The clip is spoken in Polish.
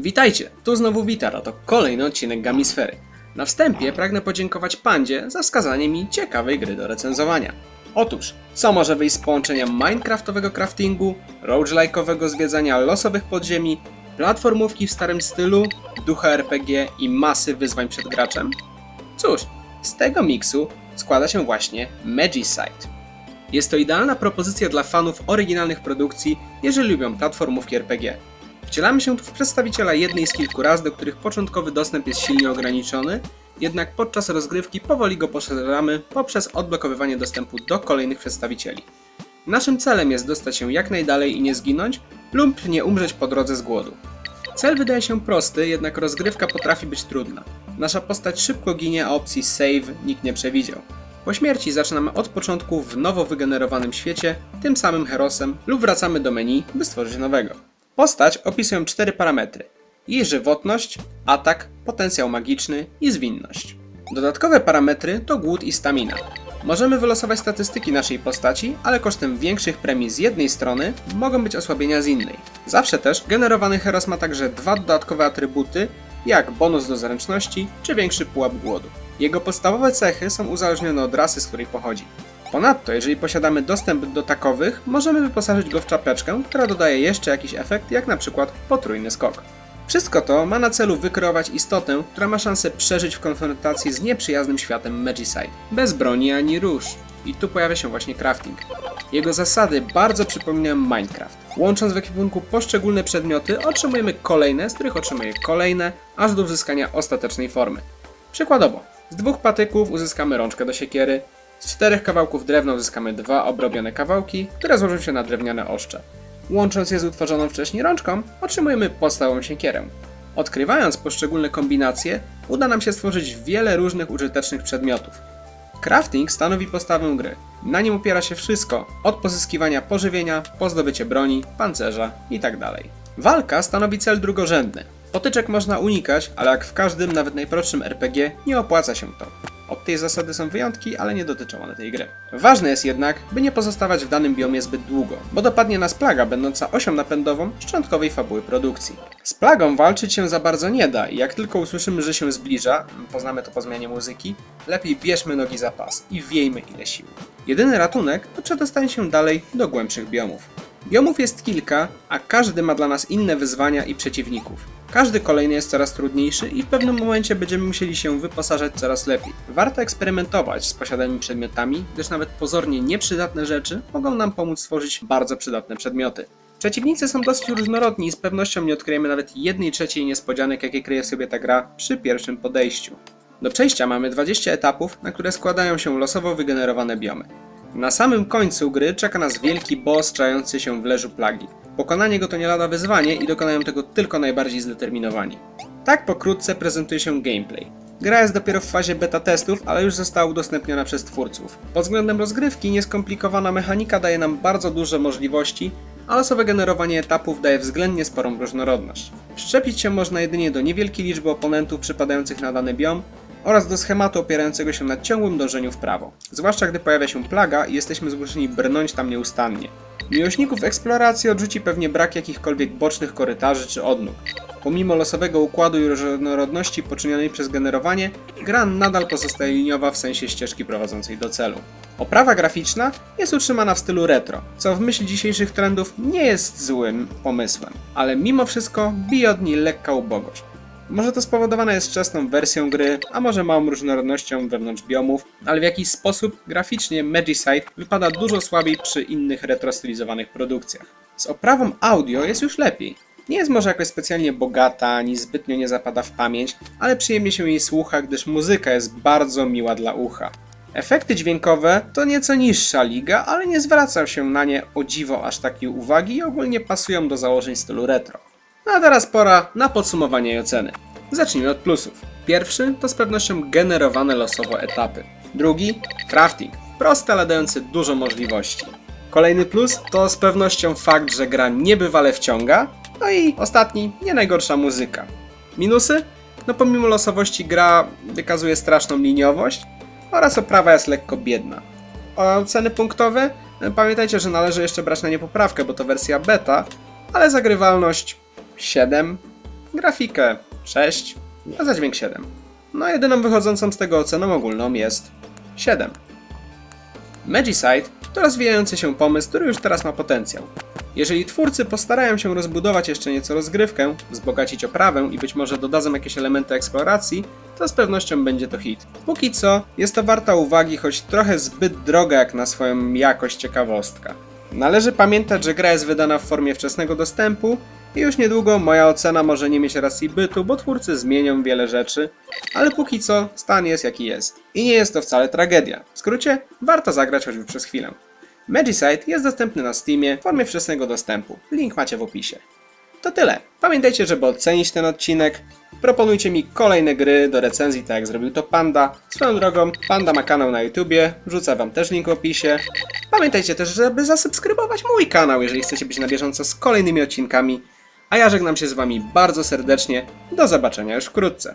Witajcie, tu znowu Witara, to kolejny odcinek Gamisfery. Na wstępie pragnę podziękować Pandzie za wskazanie mi ciekawej gry do recenzowania. Otóż, co może wyjść z połączenia minecraftowego craftingu, roguelike'owego zwiedzania losowych podziemi, platformówki w starym stylu, ducha RPG i masy wyzwań przed graczem? Cóż, z tego miksu składa się właśnie Magicite. Jest to idealna propozycja dla fanów oryginalnych produkcji, jeżeli lubią platformówki RPG. Wcielamy się tu w przedstawiciela jednej z kilku raz, do których początkowy dostęp jest silnie ograniczony, jednak podczas rozgrywki powoli go poszerzamy poprzez odblokowywanie dostępu do kolejnych przedstawicieli. Naszym celem jest dostać się jak najdalej i nie zginąć, lub nie umrzeć po drodze z głodu. Cel wydaje się prosty, jednak rozgrywka potrafi być trudna. Nasza postać szybko ginie, a opcji save nikt nie przewidział. Po śmierci zaczynamy od początku w nowo wygenerowanym świecie, tym samym herosem, lub wracamy do menu, by stworzyć nowego. Postać opisują cztery parametry. Jej żywotność, atak, potencjał magiczny i zwinność. Dodatkowe parametry to głód i stamina. Możemy wylosować statystyki naszej postaci, ale kosztem większych premii z jednej strony mogą być osłabienia z innej. Zawsze też generowany heros ma także dwa dodatkowe atrybuty, jak bonus do zręczności czy większy pułap głodu. Jego podstawowe cechy są uzależnione od rasy, z której pochodzi. Ponadto, jeżeli posiadamy dostęp do takowych, możemy wyposażyć go w czapeczkę, która dodaje jeszcze jakiś efekt, jak na przykład potrójny skok. Wszystko to ma na celu wykreować istotę, która ma szansę przeżyć w konfrontacji z nieprzyjaznym światem Magicide. Bez broni ani róż. I tu pojawia się właśnie crafting. Jego zasady bardzo przypominają Minecraft. Łącząc w ekwipunku poszczególne przedmioty, otrzymujemy kolejne, z których otrzymuje kolejne, aż do uzyskania ostatecznej formy. Przykładowo, z dwóch patyków uzyskamy rączkę do siekiery, z czterech kawałków drewna uzyskamy dwa obrobione kawałki, które złożą się na drewniane oszcze. Łącząc je z utworzoną wcześniej rączką, otrzymujemy podstawową siekierę. Odkrywając poszczególne kombinacje, uda nam się stworzyć wiele różnych użytecznych przedmiotów. Crafting stanowi podstawę gry. Na nim opiera się wszystko, od pozyskiwania pożywienia, po zdobycie broni, pancerza itd. Walka stanowi cel drugorzędny. Potyczek można unikać, ale jak w każdym, nawet najprostszym RPG, nie opłaca się to. Od tej zasady są wyjątki, ale nie dotyczą one tej gry. Ważne jest jednak, by nie pozostawać w danym biomie zbyt długo, bo dopadnie nas plaga będąca osią napędową szczątkowej fabuły produkcji. Z plagą walczyć się za bardzo nie da i jak tylko usłyszymy, że się zbliża, poznamy to po zmianie muzyki, lepiej bierzmy nogi za pas i wiejmy ile sił. Jedyny ratunek to przedostanie się dalej do głębszych biomów. Biomów jest kilka, a każdy ma dla nas inne wyzwania i przeciwników. Każdy kolejny jest coraz trudniejszy i w pewnym momencie będziemy musieli się wyposażać coraz lepiej. Warto eksperymentować z posiadanymi przedmiotami, gdyż nawet pozornie nieprzydatne rzeczy mogą nam pomóc stworzyć bardzo przydatne przedmioty. Przeciwnicy są dosyć różnorodni i z pewnością nie odkryjemy nawet jednej trzeciej niespodzianek, jakie kryje sobie ta gra przy pierwszym podejściu. Do przejścia mamy 20 etapów, na które składają się losowo wygenerowane biomy. Na samym końcu gry czeka nas wielki boss czający się w leżu plagi. Pokonanie go to nie lada wyzwanie i dokonają tego tylko najbardziej zdeterminowani. Tak pokrótce prezentuje się gameplay. Gra jest dopiero w fazie beta testów, ale już została udostępniona przez twórców. Pod względem rozgrywki nieskomplikowana mechanika daje nam bardzo duże możliwości, a losowe generowanie etapów daje względnie sporą różnorodność. Szczepić się można jedynie do niewielkiej liczby oponentów przypadających na dany biom, oraz do schematu opierającego się na ciągłym dążeniu w prawo. Zwłaszcza gdy pojawia się plaga i jesteśmy zmuszeni brnąć tam nieustannie. Miłośników eksploracji odrzuci pewnie brak jakichkolwiek bocznych korytarzy czy odnóg. Pomimo losowego układu i różnorodności poczynionej przez generowanie, gra nadal pozostaje liniowa w sensie ścieżki prowadzącej do celu. Oprawa graficzna jest utrzymana w stylu retro, co w myśl dzisiejszych trendów nie jest złym pomysłem, ale mimo wszystko bije od niej lekka ubogość. Może to spowodowane jest wczesną wersją gry, a może małą różnorodnością wewnątrz biomów, ale w jakiś sposób graficznie Magicite wypada dużo słabiej przy innych retrostylizowanych produkcjach. Z oprawą audio jest już lepiej. Nie jest może jakoś specjalnie bogata, ani zbytnio nie zapada w pamięć, ale przyjemnie się jej słucha, gdyż muzyka jest bardzo miła dla ucha. Efekty dźwiękowe to nieco niższa liga, ale nie zwracam się na nie o dziwo aż takiej uwagi i ogólnie pasują do założeń stylu retro. A teraz pora na podsumowanie i oceny. Zacznijmy od plusów. Pierwszy to z pewnością generowane losowo etapy. Drugi crafting, prosty, ale dający dużo możliwości. Kolejny plus to z pewnością fakt, że gra niebywale wciąga. No i ostatni, nie najgorsza muzyka. Minusy? No pomimo losowości gra wykazuje straszną liniowość oraz oprawa jest lekko biedna. Oceny punktowe? Pamiętajcie, że należy jeszcze brać na nie poprawkę, bo to wersja beta, ale zagrywalność 7, grafikę 6, a za dźwięk 7. No jedyną wychodzącą z tego oceną ogólną jest 7. Magicite to rozwijający się pomysł, który już teraz ma potencjał. Jeżeli twórcy postarają się rozbudować jeszcze nieco rozgrywkę, wzbogacić oprawę i być może dodadzą jakieś elementy eksploracji, to z pewnością będzie to hit. Póki co jest to warta uwagi, choć trochę zbyt droga jak na swoją jakość ciekawostka. Należy pamiętać, że gra jest wydana w formie wczesnego dostępu i już niedługo moja ocena może nie mieć racji bytu, bo twórcy zmienią wiele rzeczy, ale póki co stan jest jaki jest. I nie jest to wcale tragedia. W skrócie, warto zagrać choćby przez chwilę. Magicite jest dostępny na Steamie w formie wczesnego dostępu. Link macie w opisie. To tyle. Pamiętajcie, żeby ocenić ten odcinek. Proponujcie mi kolejne gry do recenzji, tak jak zrobił to Panda. Swoją drogą, Panda ma kanał na YouTubie, wrzucę wam też link w opisie. Pamiętajcie też, żeby zasubskrybować mój kanał, jeżeli chcecie być na bieżąco z kolejnymi odcinkami a ja żegnam się z Wami bardzo serdecznie. Do zobaczenia już wkrótce.